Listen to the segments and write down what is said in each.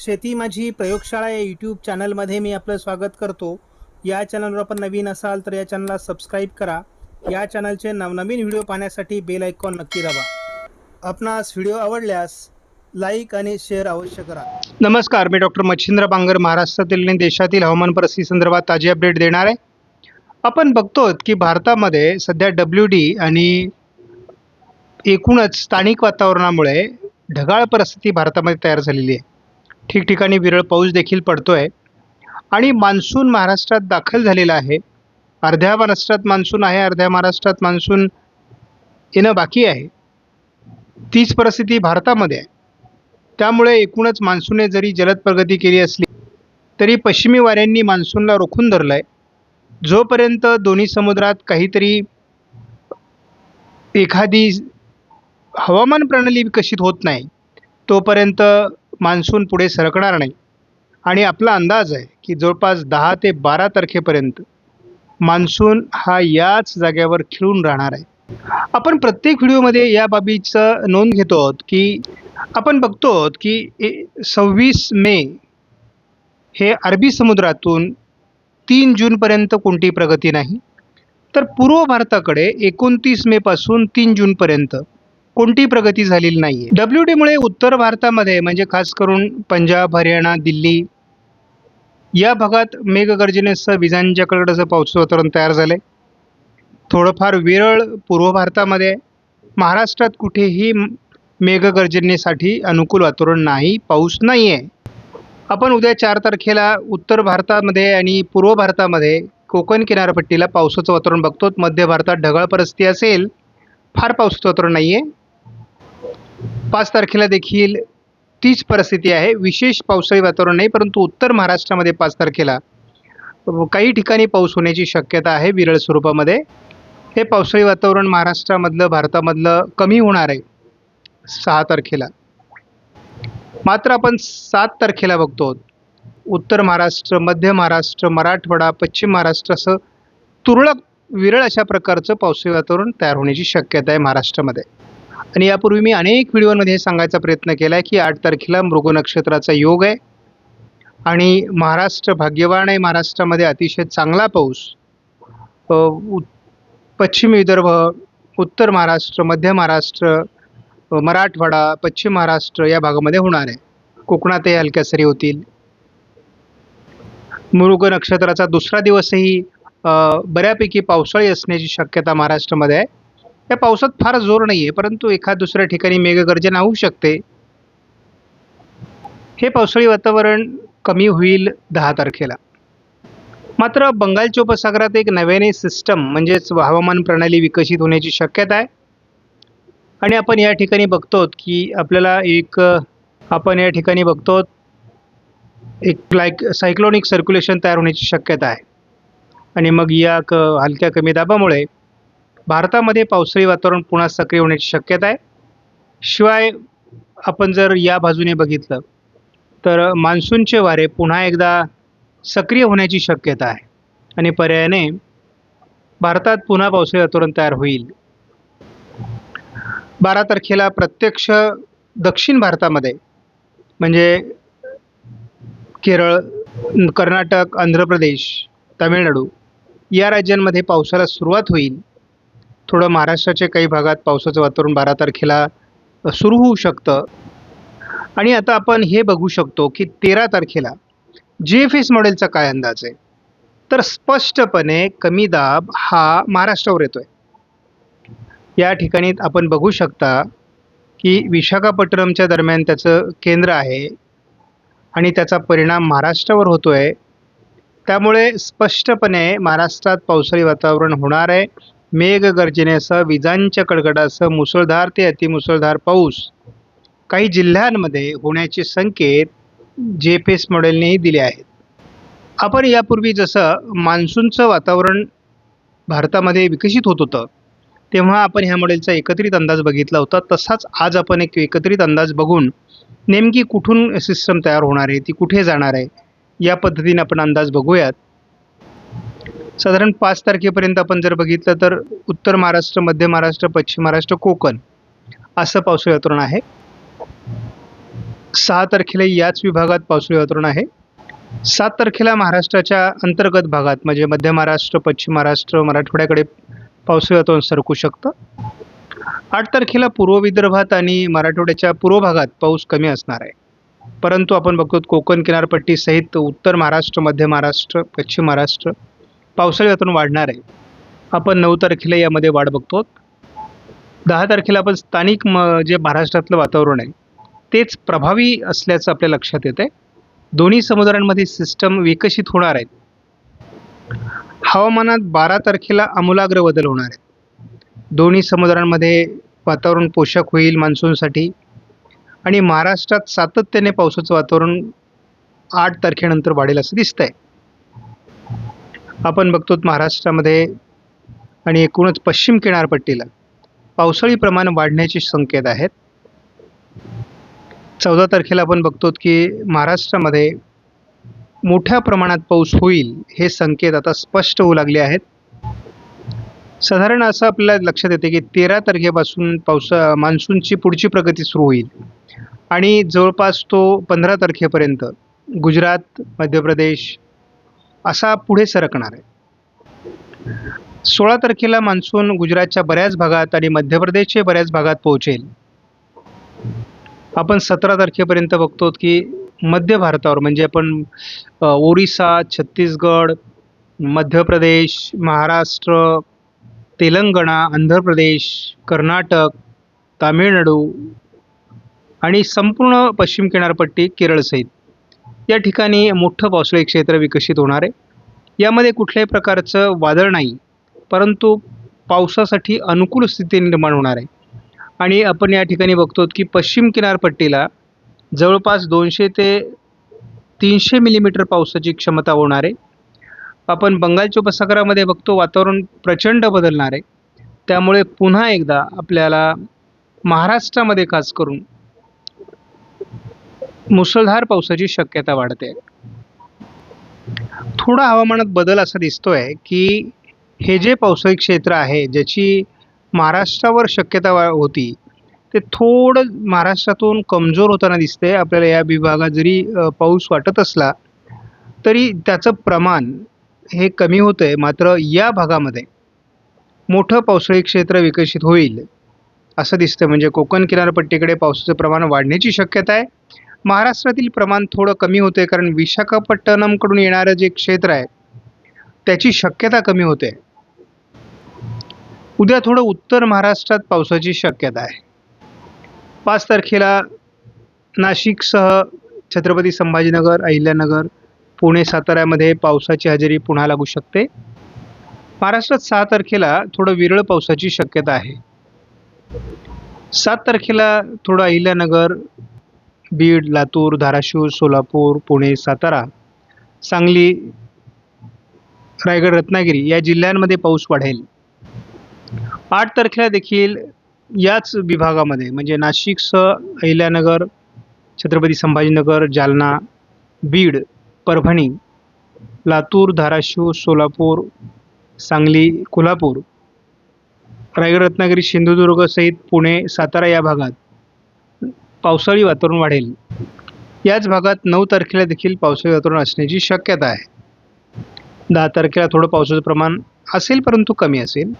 शेती माझी प्रयोगशाळा या यूट्यूब चॅनलमध्ये मी आपलं स्वागत करतो. या चॅनलवर आपण नवीन असाल तर या चॅनलला सबस्क्राईब करा. या चॅनलचे नवनवीन व्हिडिओ पाहण्यासाठी बेल आयकॉन नक्की दाबा. आपणास व्हिडिओ आवडल्यास लाईक आणि शेअर अवश्य करा. नमस्कार मी डॉक्टर मच्छिंद्र बांगर महाराष्ट्रातील आणि देशातील हवामान परिस्थिती संदर्भात ताजी अपडेट देणार आहे. आपण बघतो की भारतामध्ये सध्या डब्ल्यू डी आणि एकूणच स्थानिक वातावरणामुळे ढगाळ परिस्थिती भारतामध्ये तयार झालेली आहे. ठिकठिकाणी विरळ पाऊस देखील पडतो आहे आणि मान्सून महाराष्ट्रात दाखल झालेला आहे. अर्ध्या महाराष्ट्रात मान्सून आहे अर्ध्या महाराष्ट्रात मान्सून येणं बाकी आहे. तीच परिस्थिती भारतामध्ये आहे. त्यामुळे एकूणच मान्सूनने जरी जलद प्रगती केली असली तरी पश्चिमी वाऱ्यांनी मान्सूनला रोखून धरलं आहे जोपर्यंत दोन्ही समुद्रात काहीतरी एखादी हवामान प्रणाली विकसित होत नाही तोपर्यंत मान्सून पुढे सरकणार नाही. आणि आपला अंदाज आहे की जवळपास दहा ते बारा तारखेपर्यंत मान्सून हा याच जाग्यावर खिळून राहणार आहे. आपण प्रत्येक व्हिडिओमध्ये या बाबीचं नोंद घेतो आहोत की आपण बघतो आहोत की सव्वीस मे हे अरबी समुद्रातून तीन जूनपर्यंत कोणती प्रगती नाही तर पूर्व भारताकडे एकोणतीस मेपासून तीन जूनपर्यंत कोणती प्रगती झालेली नाही आहे डब्ल्यू डीमुळे उत्तर भारतामध्ये म्हणजे खास करून पंजाब हरियाणा दिल्ली या भागात मेघगर्जनेसह विजांच्या कडकडाचं पाऊस वातावरण तयार झालं आहे थोडंफार विरळ पूर्व भारतामध्ये महाराष्ट्रात कुठेही मेघगर्जनेसाठी अनुकूल वातावरण नाही पाऊस नाही आहे आपण उद्या चार तारखेला उत्तर भारतामध्ये आणि पूर्व भारतामध्ये कोकण किनारपट्टीला पावसाचं वातावरण बघतो मध्य भारतात ढगाळ परिस्थिती असेल फार पावसाचं वातावरण नाही आहे पाच तारखेला देखील तीच परिस्थिती आहे. विशेष पावसाळी वातावरण नाही परंतु उत्तर महाराष्ट्रामध्ये पाच तारखेला काही ठिकाणी पाऊस होण्याची शक्यता आहे विरळ स्वरूपामध्ये. हे पावसाळी वातावरण महाराष्ट्रामधलं भारतामधलं कमी होणार आहे सहा तारखेला. मात्र आपण सात तारखेला बघतो. उत्तर महाराष्ट्र मध्य महाराष्ट्र मराठवाडा पश्चिम महाराष्ट्र असं तुरळक विरळ अशा प्रकारचं पावसाळी वातावरण तयार होण्याची शक्यता आहे महाराष्ट्रामध्ये. आणि यापूर्वी मी अनेक व्हिडिओमध्ये हे सांगायचा प्रयत्न केला आहे की आठ तारखेला मृग नक्षत्राचा योग आहे. आणि महाराष्ट्र भाग्यवान आहे. महाराष्ट्रामध्ये अतिशय चांगला पाऊस. पश्चिम विदर्भ उत्तर महाराष्ट्र मध्य महाराष्ट्र मराठवाडा पश्चिम महाराष्ट्र या भागामध्ये होणार आहे. कोकणातही हलक्या सरी होतील. मृग नक्षत्राचा दुसरा दिवसही बऱ्यापैकी पावसाळी असण्याची शक्यता महाराष्ट्रामध्ये आहे. या पावसात फार जोर नाही आहे परंतु एखाद दुसऱ्या ठिकाणी मेघगर्जना होऊ शकते. हे पावसाळी वातावरण कमी होईल दहा तारखेला. मात्र बंगालच्या उपसागरात एक नव्याने सिस्टम म्हणजेच हवामान प्रणाली विकसित होण्याची शक्यता आहे. आणि आपण या ठिकाणी बघतो की आपल्याला एक आपण या ठिकाणी बघतो एक लाईक सायक्लोनिक सर्क्युलेशन तयार होण्याची शक्यता आहे. आणि मग या क हलक्या कमी दाबामुळे भारतामध्ये पावसाळी वातावरण पुन्हा सक्रिय होण्याची शक्यता आहे. शिवाय आपण जर या बाजूने बघितलं तर मान्सूनचे वारे पुन्हा एकदा सक्रिय होण्याची शक्यता आहे. आणि पर्यायाने भारतात पुन्हा पावसाळी वातावरण तयार होईल. बारा तारखेला प्रत्यक्ष दक्षिण भारतामध्ये म्हणजे केरळ कर्नाटक आंध्र प्रदेश तामिळनाडू या राज्यांमध्ये पावसाला सुरुवात होईल. थोडं महाराष्ट्राच्या काही भागात पावसाचं वातावरण बारा तारखेला सुरू होऊ शकतं. आणि आता आपण हे बघू शकतो की तेरा तारखेला जी एफ एस मॉडेलचा काय अंदाज आहे? तर स्पष्टपणे कमी दाब हा महाराष्ट्रावर येतोय. या ठिकाणी आपण बघू शकता की विशाखापट्टणमच्या दरम्यान त्याचं केंद्र आहे आणि त्याचा परिणाम महाराष्ट्रावर होतोय. त्यामुळे स्पष्टपणे महाराष्ट्रात पावसाळी वातावरण होणार आहे. मेघगर्जनेसह विजांच्या कडकडासह मुसळधार ते अतिमुसळधार पाऊस. काही जिल्ह्यांमध्ये होण्याचे संकेत जे पी एस मॉडेलनेही दिले आहेत. आपण यापूर्वी जसं मान्सूनचं वातावरण भारतामध्ये विकसित होत होतं तेव्हा आपण ह्या मॉडेलचा एकत्रित अंदाज बघितला होता. तसाच आज आपण एक एकत्रित अंदाज बघून नेमकी कुठून सिस्टम तयार होणार आहे ती कुठे जाणार आहे या पद्धतीने आपण अंदाज बघूयात. साधारण पाच तारखेपर्यंत आपण जर बघितलं तर उत्तर महाराष्ट्र मध्य महाराष्ट्र पश्चिम महाराष्ट्र कोकण असं पावसाळी वातावरण आहे. सहा तारखेला याच विभागात पावसाळी वातावरण आहे. सात तारखेला महाराष्ट्राच्या अंतर्गत भागात म्हणजे मध्य महाराष्ट्र पश्चिम महाराष्ट्र मराठवाड्याकडे पावसाळी वातावरण सरकू शकतं. आठ तारखेला पूर्व विदर्भात आणि मराठवाड्याच्या पूर्व भागात पाऊस कमी असणार आहे. परंतु आपण बघतो कोकण किनारपट्टी सहित उत्तर महाराष्ट्र मध्य महाराष्ट्र पश्चिम महाराष्ट्र पावसाळी वातावरण वाढणार आहे. आपण नऊ तारखेला यामध्ये वाढ बघतो. दहा तारखेला आपण स्थानिक म जे महाराष्ट्रातलं वातावरण आहे तेच प्रभावी असल्याचं आपल्या लक्षात येतं आहे दोन्ही समुद्रांमध्ये सिस्टम विकसित होणार आहेत. हवामानात बारा तारखेला आमूलाग्र बदल होणार आहेत. दोन्ही समुद्रांमध्ये वातावरण पोषक होईल मान्सूनसाठी. आणि महाराष्ट्रात सातत्याने पावसाचं वातावरण आठ तारखेनंतर वाढेल असं दिसतंय. आपण बघतो महाराष्ट्रामध्ये आणि एकूणच पश्चिम किनारपट्टीला पावसाळी प्रमाण वाढण्याचे संकेत आहेत. चौदा तारखेला आपण बघतो की महाराष्ट्रामध्ये मोठ्या प्रमाणात पाऊस होईल हे संकेत आता स्पष्ट होऊ लागले आहेत. साधारण असं आपल्याला लक्षात येते की तेरा तारखेपासून पावसा मान्सूनची पुढची प्रगती सुरू होईल. आणि जवळपास तो पंधरा तारखेपर्यंत गुजरात मध्य प्रदेश असा पुढे सरकणार आहे. सोळा तारखेला मान्सून गुजरातच्या बऱ्याच भागात आणि मध्य प्रदेशच्या बऱ्याच भागात पोहोचेल. आपण सतरा तारखेपर्यंत बघतो की मध्य भारतावर म्हणजे आपण ओरिसा छत्तीसगड मध्य प्रदेश महाराष्ट्र तेलंगणा आंध्र प्रदेश कर्नाटक तामिळनाडू आणि संपूर्ण पश्चिम किनारपट्टी केरळसहित या ठिकाणी मोठं पावसाळी क्षेत्र विकसित होणार आहे. यामध्ये कुठल्याही प्रकारचं वादळ नाही परंतु पावसासाठी अनुकूल स्थिती निर्माण होणार आहे. आणि आपण या ठिकाणी बघतो की पश्चिम किनारपट्टीला जवळपास दोनशे ते तीनशे मिलीमीटर पावसाची क्षमता होणार आहे. आपण बंगालच्या उपसागरामध्ये बघतो वातावरण प्रचंड बदलणार आहे. त्यामुळे पुन्हा एकदा आपल्याला महाराष्ट्रामध्ये खास करून मुसळधार पावसाची शक्यता वाढते. थोडा हवामानात बदल असा दिसतोय की हे जे पावसाळी क्षेत्र आहे ज्याची महाराष्ट्रावर शक्यता वा होती ते थोडं महाराष्ट्रातून कमजोर होताना दिसते आपल्याला या विभागात जरी पाऊस वाटत असला तरी त्याचं प्रमाण हे कमी होतं आहे मात्र या भागामध्ये मोठं पावसाळी क्षेत्र विकसित होईल असं दिसतं म्हणजे कोकण किनारपट्टीकडे पावसाचं प्रमाण वाढण्याची शक्यता आहे. महाराष्ट्रातील प्रमाण थोडं कमी होते कारण विशाखापट्टणमकडून येणारं जे क्षेत्र आहे त्याची शक्यता कमी होते. उद्या थोडं उत्तर महाराष्ट्रात पावसाची शक्यता आहे. पाच तारखेला नाशिकसह छत्रपती संभाजीनगर अहिल्यानगर पुणे साताऱ्यामध्ये पावसाची हजेरी पुन्हा लागू शकते. महाराष्ट्रात सहा तारखेला थोडं विरळ पावसाची शक्यता आहे. सात तारखेला थोडं अहिल्यानगर बीड लातूर धाराशिव सोलापूर पुणे सातारा सांगली रायगड रत्नागिरी या जिल्ह्यांमध्ये पाऊस वाढेल. आठ तारखेला देखील याच विभागामध्ये म्हणजे नाशिकसह अहिल्यानगर छत्रपती संभाजीनगर जालना बीड परभणी लातूर धाराशिव सोलापूर सांगली कोल्हापूर रायगड रत्नागिरी सिंधुदुर्ग सहित पुणे सातारा या भागात पावसाळी वातावरण वाढेल. याच भागात नऊ तारखेला देखील पावसाळी वातावरण असण्याची शक्यता आहे. दहा तारखेला थोडं पावसाचं प्रमाण असेल परंतु कमी असेल.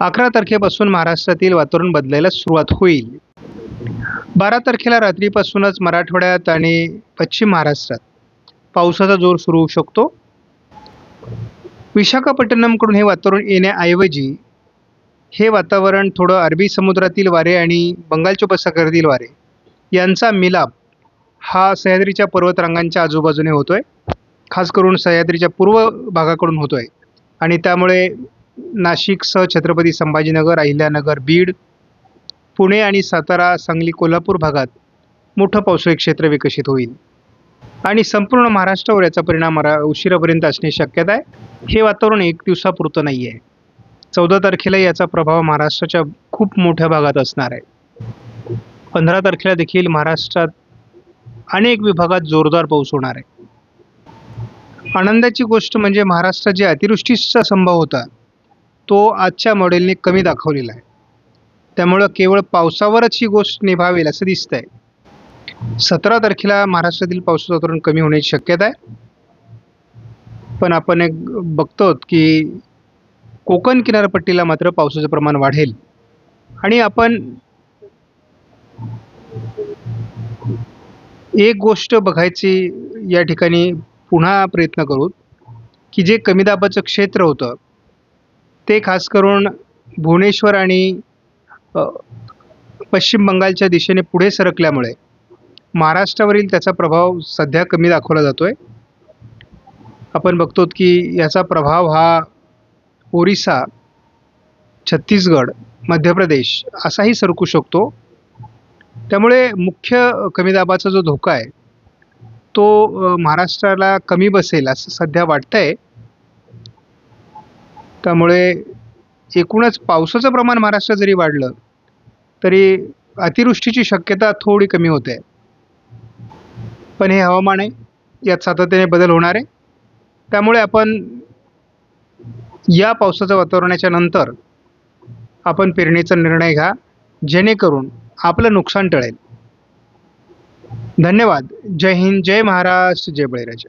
अकरा तारखेपासून महाराष्ट्रातील वातावरण बदलायला सुरुवात होईल. बारा तारखेला रात्रीपासूनच मराठवाड्यात आणि पश्चिम महाराष्ट्रात पावसाचा जोर सुरू होऊ शकतो. विशाखापट्टणमकडून हे वातावरण येण्याऐवजी हे वातावरण थोडं अरबी समुद्रातील वारे आणि बंगालच्या उपसागरातील वारे यांचा मिलाप हा सह्याद्रीच्या पर्वतरांगांच्या आजूबाजूने होतो आहे खास करून सह्याद्रीच्या पूर्व भागाकडून होतो आहे आणि त्यामुळे नाशिकसह छत्रपती संभाजीनगर अहिल्यानगर बीड पुणे आणि सातारा सांगली कोल्हापूर भागात मोठं पावसाळी क्षेत्र विकसित होईल. आणि संपूर्ण महाराष्ट्रावर याचा परिणाम मरा उशिरापर्यंत असण्याची शक्यता आहे. हे वातावरण एक दिवसापुरतं नाही आहे चौदा तारखेला याचा प्रभाव महाराष्ट्राच्या खूप मोठ्या भागात असणार आहे. पंधरा तारखेला देखील महाराष्ट्रात अनेक विभागात जोरदार पाऊस होणार आहे. आनंदाची गोष्ट म्हणजे महाराष्ट्रात जे अतिवृष्टीचा संभव होता तो आजच्या मॉडेलने कमी दाखवलेला आहे. त्यामुळं केवळ पावसावरच ही गोष्ट निभावेल असं दिसतंय. सतरा तारखेला महाराष्ट्रातील पावसाचं वातावरण कमी होण्याची शक्यता आहे. पण आपण एक बघतो की कोकण किनारपट्टीला मात्र पावसाचं प्रमाण वाढेल. आणि आपण एक गोष्ट बघायची या ठिकाणी पुन्हा प्रयत्न करू की जे कमी दाबाचं क्षेत्र होतं ते खास करून भुवनेश्वर आणि पश्चिम बंगालच्या दिशेने पुढे सरकल्यामुळे महाराष्ट्रावरील त्याचा प्रभाव सध्या कमी दाखवला जातो आहे आपण बघतो की याचा प्रभाव हा ओरिसा छत्तीसगड मध्य प्रदेश असाही सरकू शकतो. त्यामुळे मुख्य कमी दाबाचा जो धोका आहे तो महाराष्ट्राला कमी बसेल असं सध्या वाटतंय. त्यामुळे एकूणच पावसाचं प्रमाण महाराष्ट्रात जरी वाढलं तरी अतिवृष्टीची शक्यता थोडी कमी होते. पण हे हवामान आहे यात सातत्याने बदल होणार आहे. त्यामुळे आपण या पावसाच्या वातावरणाच्या नंतर आपण पेरणीचा निर्णय घ्या जेणेकरून आपलं नुकसान टळेल. धन्यवाद. जय हिंद जय महाराष्ट्र जय बळीराजा.